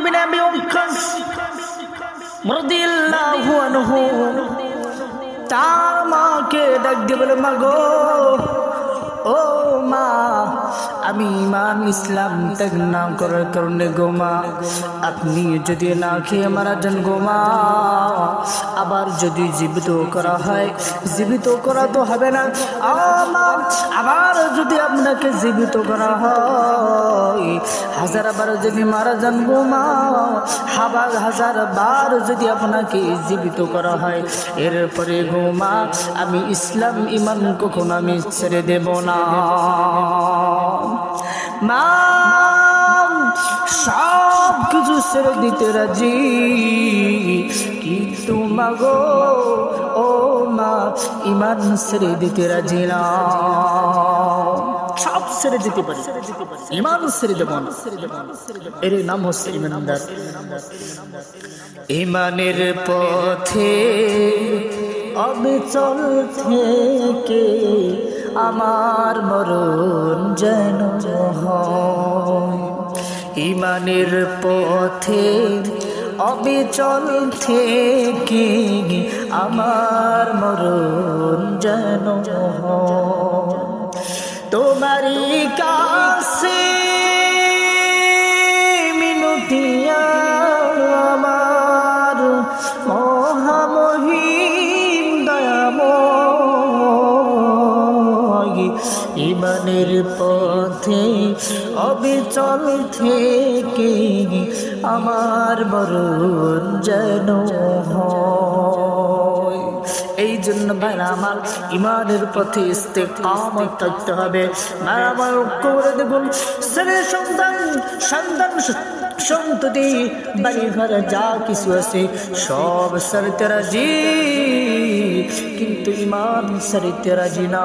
বিন আবি ওয়াক্কাস রাদিয়াল্লাহু আনহু তার মাকে ডাক দিয়ে বলে মাগো ও মা, আমি ইমান ইসলাম ত্যাগ না করার কারণে গোমা আপনি যদি না খেয়ে মারা যান গোমা আবার যদি জীবিত করা হয়, জীবিত করা তো হবে না আমার আবার যদি আপনাকে জীবিত করা হয়, হাজার বার যদি মারা যান গোমা হাবার হাজার বার যদি আপনাকে জীবিত করা হয়, এরপরে ঘুমা আমি ইসলাম ইমান কখন আমি ছেড়ে দেব না। মা সব কিছু ছেড়ে দিতে রাজি। কিন্তু মাগো ও মা, ইমান ছেড়ে দিতে রাজি না। সব ছেড়ে দিতে পারি। ইমান ছেড়ে দেব এর নাম হচ্ছে ইমানদার। ইমানের পথে অবিচল থেকে আমার মরণ যেন হয়। ইমানের পথে অবিচল থেকে আমার মরণ যেন তোমারি কাছে ইমানের পথে অবিচল থেকে আমার মরণ যেন এই জন্য ভাইরা আমার ইমানের পথে ইস্তে কামত থাকতে হবে। ভাইরা আমার করে দেখুন। ছেলে, সন্তান সন্তান, সন্ততি বাড়ি ঘরে যা কিছু আছে সব সারিতে রাজি। কিন্তু ইমান সারিতে রাজি না।